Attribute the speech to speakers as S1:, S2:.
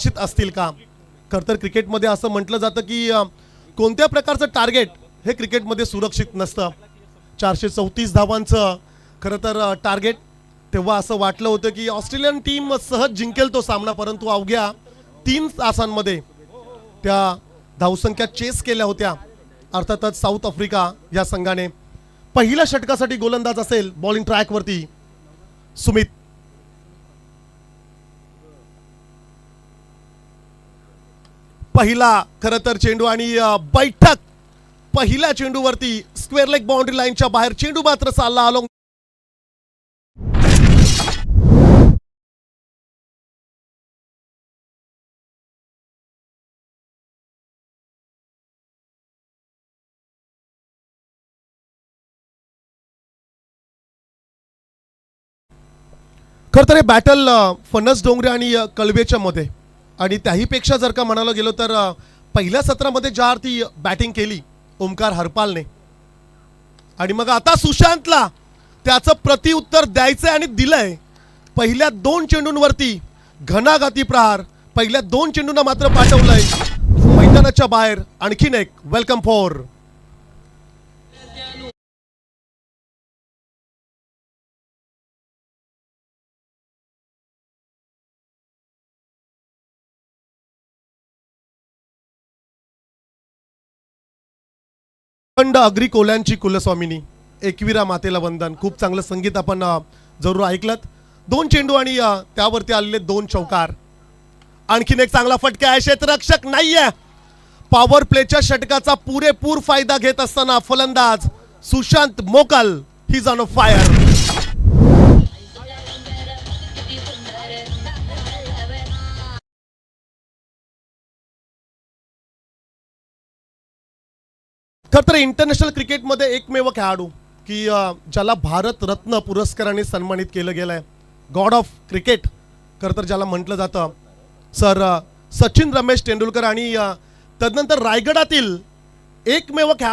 S1: इच्छित असतील का? खरं तर क्रिकेटमध्ये असं म्हटलं जातं की कोणत्या प्रकारचं टार्गेट हे क्रिकेटमध्ये सुरक्षित नसतं? चारशे चौतीस धावांचं खरं तर टार्गेट. तेव्हा असं वाटलं होतं की ऑस्ट्रेलियन टीम सहज जिंकेल तो सामना परंतु अवघ्या तीन तासांमध्ये त्या धावसंख्या चेस केल्या होत्या. अर्थातच साऊथ आफ्रिका या संघाने पहिल्या षटकासाठी गोलंदाज असेल बॉलिंग ट्रॅकवरती सुमित पहिला खरं तर चेंडू आणि बैठक. पहिल्या चेंडूवरती स्क्वेअर लेग बाउंड्री लाईनच्या बाहेर चेंडू मात्र चालला आलो खरं तर हे बॅटल फणस डोंगरे आणि कळवेच्या मध्ये. आणि त्याहीपेक्षा जर का म्हणायला गेलो तर पहिल्या सत्रामध्ये ज्या अर्थी बॅटिंग केली ओमकार हरपालने आणि मग आता सुशांतला त्याचं प्रतिउत्तर द्यायचंय आणि दिलंय. पहिल्या दोन चेंडूंवरती घणाघाती प्रहार पहिल्या दोन चेंडूंना मात्र पाठवलंय मैदानाच्या बाहेर आणखीन एक वेलकम फॉर अखंड अग्री कोल्यांची कुलस्वामिनी एकविरा मातेला वंदन. खूप चांगलं संगीत आपण जरूर ऐकलत. दोन चेंडू आणि त्यावरती आलेले दोन चौकार. आणखीन एक चांगला फटका आहे क्षेत्ररक्षक नाहीये. पॉवर प्लेच्या षटकाचा पुरेपूर फायदा घेत असताना फलंदाज सुशांत मोकल ही ऑन फायर खर तर इंटरनॅशनल क्रिकेटमध्ये एकमेव खेळाडू की ज्याला भारत रत्न पुरस्काराने सन्मानित केलं गेलं आहे गॉड ऑफ क्रिकेट खरं तर ज्याला म्हटलं जातं. सर सचिन रमेश तेंडुलकर आणि तदनंतर रायगडातील एकमेव खेळाडू